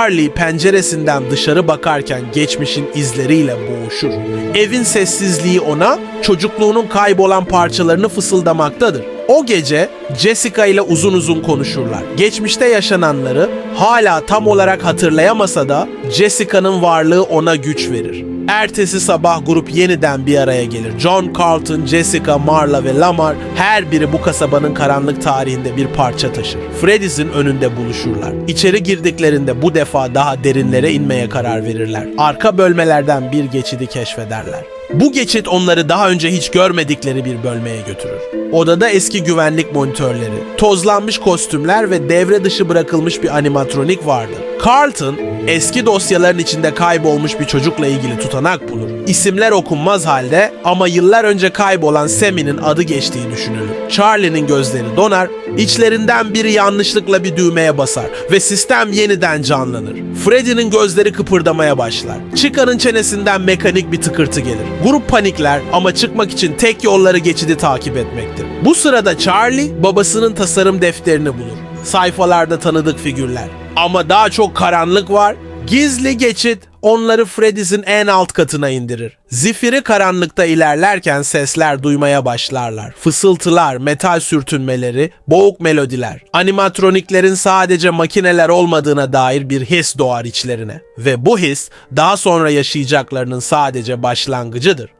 Charlie penceresinden dışarı bakarken geçmişin izleriyle boğuşur. Evin sessizliği ona çocukluğunun kaybolan parçalarını fısıldamaktadır. O gece Jessica ile uzun uzun konuşurlar. Geçmişte yaşananları hala tam olarak hatırlayamasa da Jessica'nın varlığı ona güç verir. Ertesi sabah grup yeniden bir araya gelir. John Carlton, Jessica, Marla ve Lamar her biri bu kasabanın karanlık tarihinde bir parça taşır. Freddy's'in önünde buluşurlar. İçeri girdiklerinde bu defa daha derinlere inmeye karar verirler. Arka bölmelerden bir geçidi keşfederler. Bu geçit onları daha önce hiç görmedikleri bir bölmeye götürür. Odada eski güvenlik monitörleri, tozlanmış kostümler ve devre dışı bırakılmış bir animatronik vardır. Carlton, eski dosyaların içinde kaybolmuş bir çocukla ilgili tutanak bulur. İsimler okunmaz halde ama yıllar önce kaybolan Sammy'nin adı geçtiği düşünülür. Charlie'nin gözleri donar, içlerinden biri yanlışlıkla bir düğmeye basar ve sistem yeniden canlanır. Freddy'nin gözleri kıpırdamaya başlar. Chica'nın çenesinden mekanik bir tıkırtı gelir. Grup panikler ama çıkmak için tek yolları geçidi takip etmektir. Bu sırada Charlie babasının tasarım defterini bulur. Sayfalarda tanıdık figürler. Ama daha çok karanlık var. Gizli geçit onları Freddy's'in en alt katına indirir. Zifiri karanlıkta ilerlerken sesler duymaya başlarlar. Fısıltılar, metal sürtünmeleri, boğuk melodiler. Animatroniklerin sadece makineler olmadığına dair bir his doğar içlerine. Ve bu his daha sonra yaşayacaklarının sadece başlangıcıdır.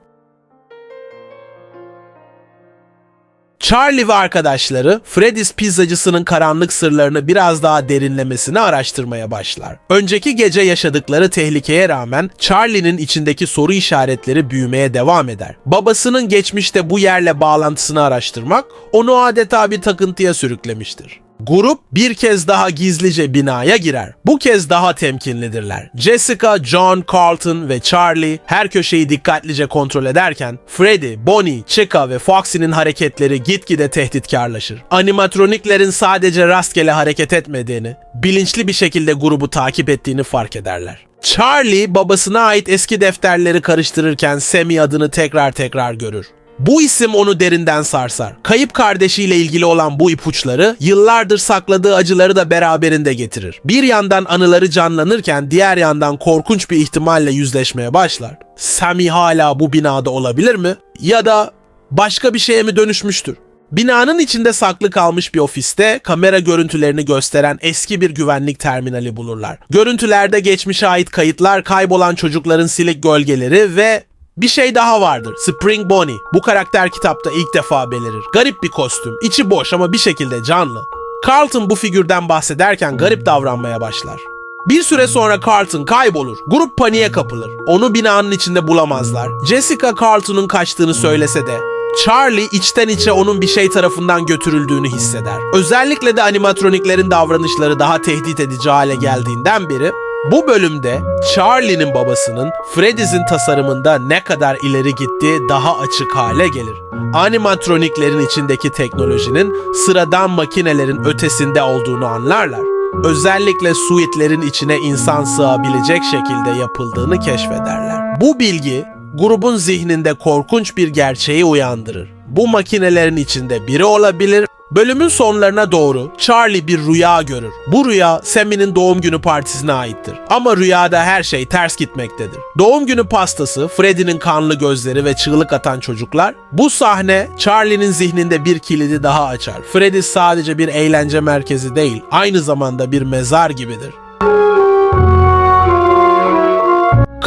Charlie ve arkadaşları Freddy's pizzacısının karanlık sırlarını biraz daha derinlemesine araştırmaya başlar. Önceki gece yaşadıkları tehlikeye rağmen Charlie'nin içindeki soru işaretleri büyümeye devam eder. Babasının geçmişte bu yerle bağlantısını araştırmak onu adeta bir takıntıya sürüklemiştir. Grup bir kez daha gizlice binaya girer. Bu kez daha temkinlidirler. Jessica, John, Carlton ve Charlie her köşeyi dikkatlice kontrol ederken Freddy, Bonnie, Chica ve Foxy'nin hareketleri gitgide tehditkarlaşır. Animatroniklerin sadece rastgele hareket etmediğini, bilinçli bir şekilde grubu takip ettiğini fark ederler. Charlie babasına ait eski defterleri karıştırırken Sammy adını tekrar tekrar görür. Bu isim onu derinden sarsar. Kayıp kardeşiyle ilgili olan bu ipuçları yıllardır sakladığı acıları da beraberinde getirir. Bir yandan anıları canlanırken diğer yandan korkunç bir ihtimalle yüzleşmeye başlar. Sammy hala bu binada olabilir mi? Ya da başka bir şeye mi dönüşmüştür? Binanın içinde saklı kalmış bir ofiste kamera görüntülerini gösteren eski bir güvenlik terminali bulurlar. Görüntülerde geçmişe ait kayıtlar, kaybolan çocukların silik gölgeleri ve bir şey daha vardır. Spring Bonnie. Bu karakter kitapta ilk defa belirir. Garip bir kostüm. içi boş ama bir şekilde canlı. Carlton bu figürden bahsederken garip davranmaya başlar. Bir süre sonra Carlton kaybolur. Grup paniğe kapılır. Onu binanın içinde bulamazlar. Jessica Carlton'un kaçtığını söylese de Charlie içten içe onun bir şey tarafından götürüldüğünü hisseder. Özellikle de animatroniklerin davranışları daha tehdit edici hale geldiğinden beri bu bölümde Charlie'nin babasının Freddy's'in tasarımında ne kadar ileri gittiği daha açık hale gelir. Animatroniklerin içindeki teknolojinin sıradan makinelerin ötesinde olduğunu anlarlar. Özellikle suitlerin içine insan sığabilecek şekilde yapıldığını keşfederler. Bu bilgi grubun zihninde korkunç bir gerçeği uyandırır. Bu makinelerin içinde biri olabilir Bölümün sonlarına doğru Charlie bir rüya görür. Bu rüya Sammy'nin doğum günü partisine aittir. Ama rüyada her şey ters gitmektedir. Doğum günü pastası, Freddy'nin kanlı gözleri ve çığlık atan çocuklar. Bu sahne Charlie'nin zihninde bir kilidi daha açar. Freddy sadece bir eğlence merkezi değil, aynı zamanda bir mezar gibidir.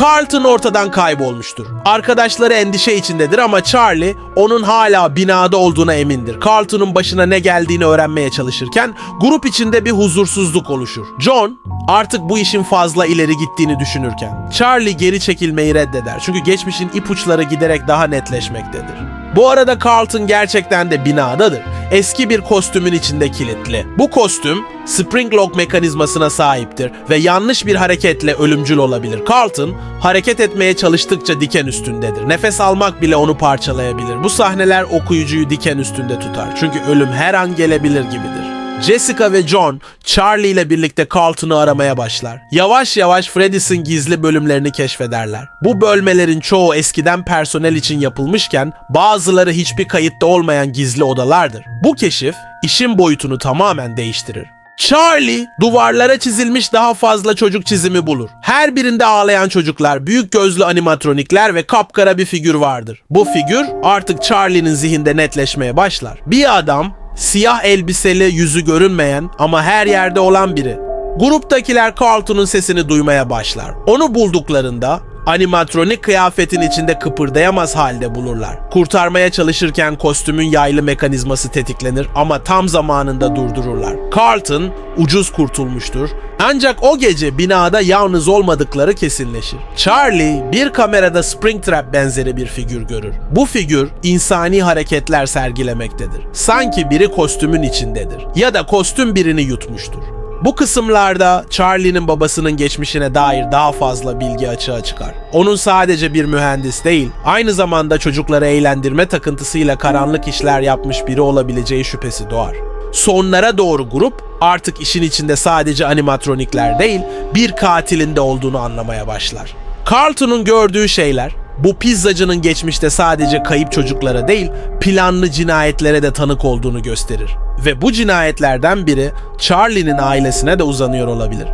Carlton ortadan kaybolmuştur. Arkadaşları endişe içindedir ama Charlie onun hala binada olduğuna emindir. Carlton'un başına ne geldiğini öğrenmeye çalışırken grup içinde bir huzursuzluk oluşur. John artık bu işin fazla ileri gittiğini düşünürken Charlie geri çekilmeyi reddeder. Çünkü geçmişin ipuçları giderek daha netleşmektedir. Bu arada Carlton gerçekten de binadadır. Eski bir kostümün içinde kilitli. Bu kostüm spring lock mekanizmasına sahiptir ve yanlış bir hareketle ölümcül olabilir. Carlton hareket etmeye çalıştıkça diken üstündedir. Nefes almak bile onu parçalayabilir. Bu sahneler okuyucuyu diken üstünde tutar. Çünkü ölüm her an gelebilir gibidir. Jessica ve John, Charlie ile birlikte Carlton'u aramaya başlar. Yavaş yavaş Freddy's'in gizli bölümlerini keşfederler. Bu bölmelerin çoğu eskiden personel için yapılmışken bazıları hiçbir kayıtta olmayan gizli odalardır. Bu keşif işin boyutunu tamamen değiştirir. Charlie duvarlara çizilmiş daha fazla çocuk çizimi bulur. Her birinde ağlayan çocuklar, büyük gözlü animatronikler ve kapkara bir figür vardır. Bu figür artık Charlie'nin zihinde netleşmeye başlar. Bir adam, siyah elbiseli, yüzü görünmeyen ama her yerde olan biri. Gruptakiler Carlton'un sesini duymaya başlar. Onu bulduklarında animatronik kıyafetin içinde kıpırdayamaz halde bulurlar. Kurtarmaya çalışırken kostümün yaylı mekanizması tetiklenir ama tam zamanında durdururlar. Carlton ucuz kurtulmuştur. Ancak o gece binada yalnız olmadıkları kesinleşir. Charlie bir kamerada Springtrap benzeri bir figür görür. Bu figür insani hareketler sergilemektedir. Sanki biri kostümün içindedir ya da kostüm birini yutmuştur. Bu kısımlarda Charlie'nin babasının geçmişine dair daha fazla bilgi açığa çıkar. Onun sadece bir mühendis değil, aynı zamanda çocukları eğlendirme takıntısıyla karanlık işler yapmış biri olabileceği şüphesi doğar. Sonlara doğru grup artık işin içinde sadece animatronikler değil, bir katilin de olduğunu anlamaya başlar. Carlton'un gördüğü şeyler bu pizzacının geçmişte sadece kayıp çocuklara değil, planlı cinayetlere de tanık olduğunu gösterir. Ve bu cinayetlerden biri Charlie'nin ailesine de uzanıyor olabilir.